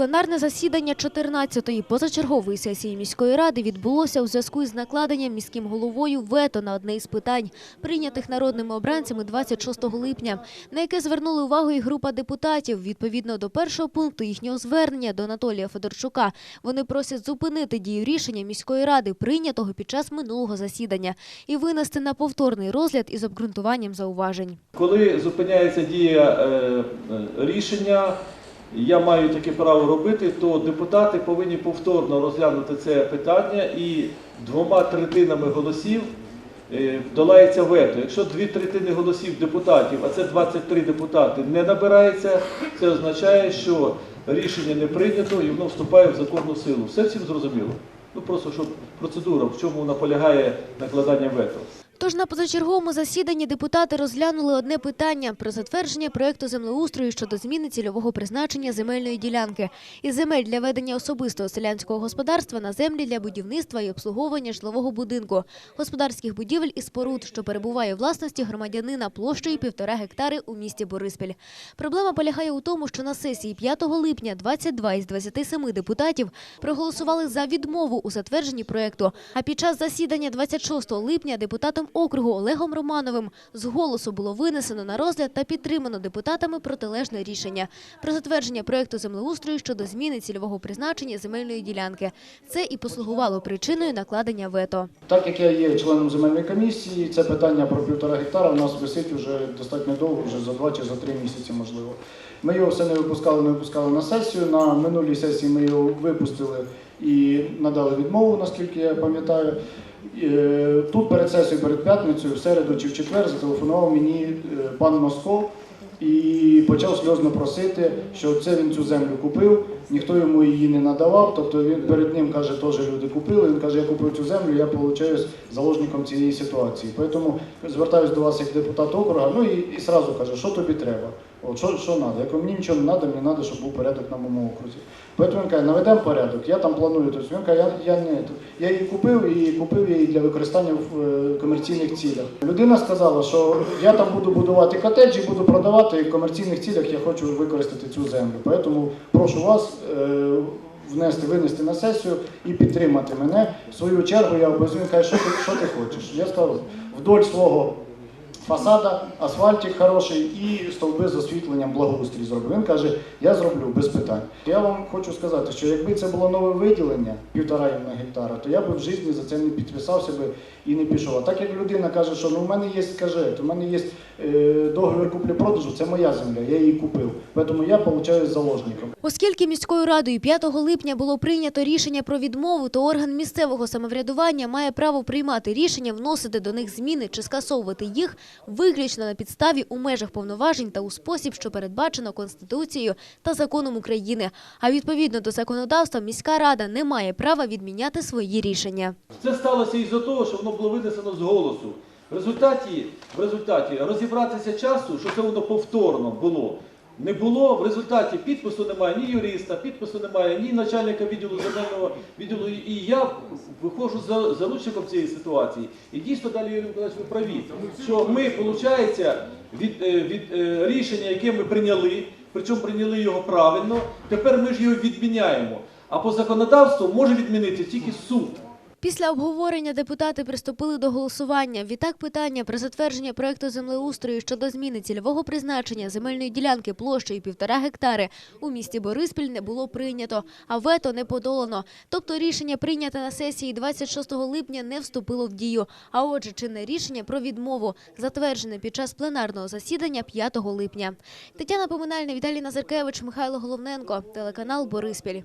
Пленарне засідання 14-ї позачергової сесії міської ради відбулося у зв'язку із накладенням міським головою вето на одне із питань, прийнятих народними обранцями 26 липня, на яке звернули увагу і група депутатів. Відповідно до першого пункту їхнього звернення до Анатолія Федорчука, вони просять зупинити дію рішення міської ради, прийнятого під час минулого засідання, і винести на повторний розгляд із обґрунтуванням зауважень. Коли зупиняється дія е, е, рішення, я маю таке право робити, то депутати повинні повторно розглянути це питання і двома третинами голосів е, долається вето. Якщо дві третини голосів депутатів, а це 23 депутати, не набирається, це означає, що рішення не прийнято і воно вступає в законну силу. Все всім зрозуміло. Ну просто щоб процедура, в чому вона полягає накладання вето. Тож на позачерговому засіданні депутати розглянули одне питання про затвердження проекту землеустрою щодо зміни цільового призначення земельної ділянки із земель для ведення особистого селянського господарства на землі для будівництва і обслуговування житлового будинку, господарських будівель і споруд, що перебуває у власності громадянина площею півтора гектари у місті Бориспіль. Проблема полягає у тому, що на сесії 5 липня 22 із 27 депутатів проголосували за відмову у затвердженні проекту. А під час засідання 26 липня депутатом округу Олегом Романовим з голосу було винесено на розгляд та підтримано депутатами протилежне рішення про затвердження проекту землеустрою щодо зміни цільового призначення земельної ділянки. Це і послугувало причиною накладення вето. Так як я є членом земельної комісії, це питання про півтора гектара у нас висить вже достатньо довго, вже за два чи за три місяці, можливо. Ми його все не випускали, не випускали на сесію. На минулій сесії ми його випустили і надали відмову, наскільки я пам'ятаю. Е, Тут перед сесією, перед п'ятницею, в середу чи в четвер зателефонував мені е, пан Москов і почав сльозно просити, що це він цю землю купив, ніхто йому її не надавав. Тобто він перед ним каже, теж люди купили. Він каже, я купив цю землю, я получаюсь заложником цієї ситуації. Тому звертаюся до вас як депутат округа, ну і, і сразу каже, що тобі треба. От, що, що треба? Я кажу, мені нічого не треба, мені треба, щоб був порядок на моєму окрузі. Тому він каже, наведемо порядок, я там планую. Тобто він каже, я, я, не, я її купив і купив її для використання в е, комерційних цілях. Людина сказала, що я там буду будувати котеджі, буду продавати і в комерційних цілях я хочу використати цю землю. Тому прошу вас е, внести, винести на сесію і підтримати мене. В свою чергу я обов'язково каже, що ти, що ти хочеш. Я сказав, вдоль свого фасада, асфальтик хороший і стовби з освітленням благоустрій зробив. Він каже, я зроблю без питань. Я вам хочу сказати, що якби це було нове виділення, півтора на гектара, то я би в житті за це не підписався би і не пішов. А так як людина каже, що ну в мене є скаже, у мене є е, договір куплі-продажу, це моя земля, я її купив. Тому я получаюсь заложником. Оскільки міською радою 5 липня було прийнято рішення про відмову, то орган місцевого самоврядування має право приймати рішення, вносити до них зміни чи скасовувати їх виключно на підставі у межах повноважень та у спосіб, що передбачено Конституцією та законом України. А відповідно до законодавства міська рада не має права відміняти свої рішення. Це сталося із-за того, що воно було винесено з голосу. В результаті, в результаті розібратися часу, що це воно повторно було. Не було в результаті підпису немає ні юриста, підпису немає ні начальника відділу земельного відділу. І я виходжу за заручником цієї ситуації. І дійсно далі Юрій Миколаївич, ви праві, що ми, виходить, від, е, від е, рішення, яке ми прийняли, причому прийняли його правильно, тепер ми ж його відміняємо. А по законодавству може відмінити тільки суд. Після обговорення депутати приступили до голосування. Відтак питання про затвердження проекту землеустрою щодо зміни цільового призначення земельної ділянки площею півтора гектари у місті Бориспіль не було прийнято, а вето не подолано. Тобто рішення прийняте на сесії 26 липня не вступило в дію. А отже, чинне рішення про відмову затверджене під час пленарного засідання 5 липня. Тетяна Поминальна, Віталій Назаркевич, Михайло Головненко, телеканал Бориспіль.